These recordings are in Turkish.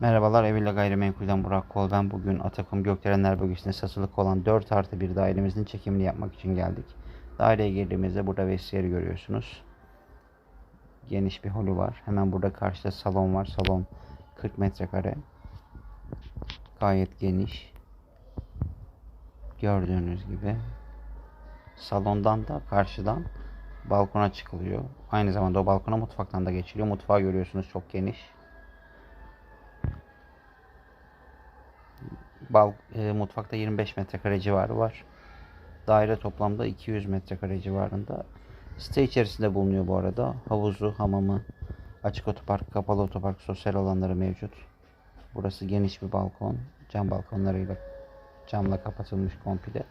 Merhabalar Evilla Gayrimenkul'den Burak Kol. Ben bugün Atakum Gökdelenler bölgesinde satılık olan 4 artı bir dairemizin çekimini yapmak için geldik. Daireye girdiğimizde burada vestiyeri görüyorsunuz. Geniş bir holü var. Hemen burada karşıda salon var. Salon 40 metrekare. Gayet geniş. Gördüğünüz gibi. Salondan da karşıdan balkona çıkılıyor. Aynı zamanda o balkona mutfaktan da geçiliyor. Mutfağı görüyorsunuz çok geniş. Bal, e, mutfakta 25 metrekare civarı var. Daire toplamda 200 metrekare civarında. Site içerisinde bulunuyor bu arada. Havuzu, hamamı, açık otopark, kapalı otopark, sosyal alanları mevcut. Burası geniş bir balkon. Cam balkonlarıyla camla kapatılmış komple.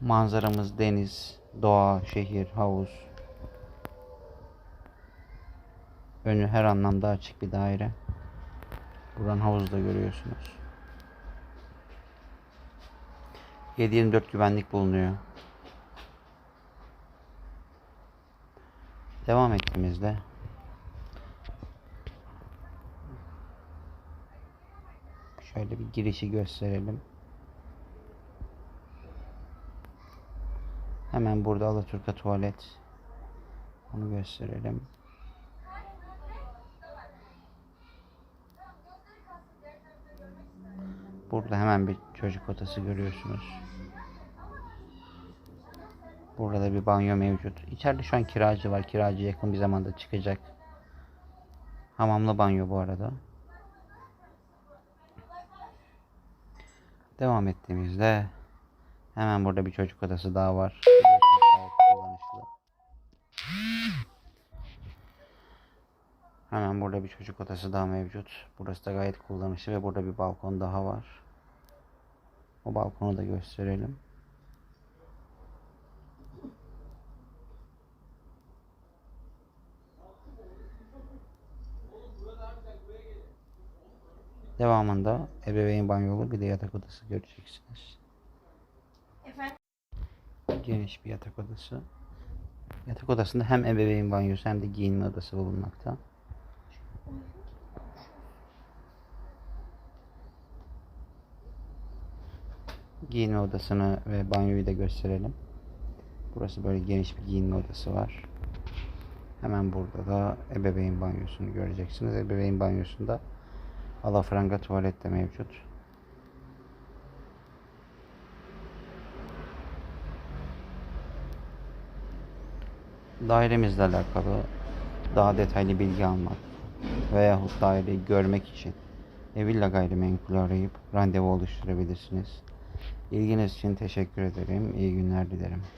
Manzaramız deniz, doğa, şehir, havuz. Önü her anlamda açık bir daire. Buradan havuzu da görüyorsunuz. 7-24 güvenlik bulunuyor. Devam ettiğimizde şöyle bir girişi gösterelim. Hemen burada Alaturka tuvalet. Onu gösterelim. Burada hemen bir çocuk odası görüyorsunuz. Burada da bir banyo mevcut. İçeride şu an kiracı var. Kiracı yakın bir zamanda çıkacak. Hamamlı banyo bu arada. Devam ettiğimizde hemen burada bir çocuk odası daha var. Hemen burada bir çocuk odası daha mevcut. Burası da gayet kullanışlı ve burada bir balkon daha var. O balkonu da gösterelim. Devamında ebeveyn banyolu bir de yatak odası göreceksiniz. Efendim? Geniş bir yatak odası. Yatak odasında hem ebeveyn banyosu hem de giyinme odası bulunmakta. Giyinme odasını ve banyoyu da gösterelim. Burası böyle geniş bir giyinme odası var. Hemen burada da ebeveyn banyosunu göreceksiniz. Ebeveyn banyosunda alafranga tuvalet de mevcut. Dairemizle alakalı daha detaylı bilgi almak veyahut daireyi görmek için Evilla Gayrimenkul'ü arayıp randevu oluşturabilirsiniz. İlginiz için teşekkür ederim. İyi günler dilerim.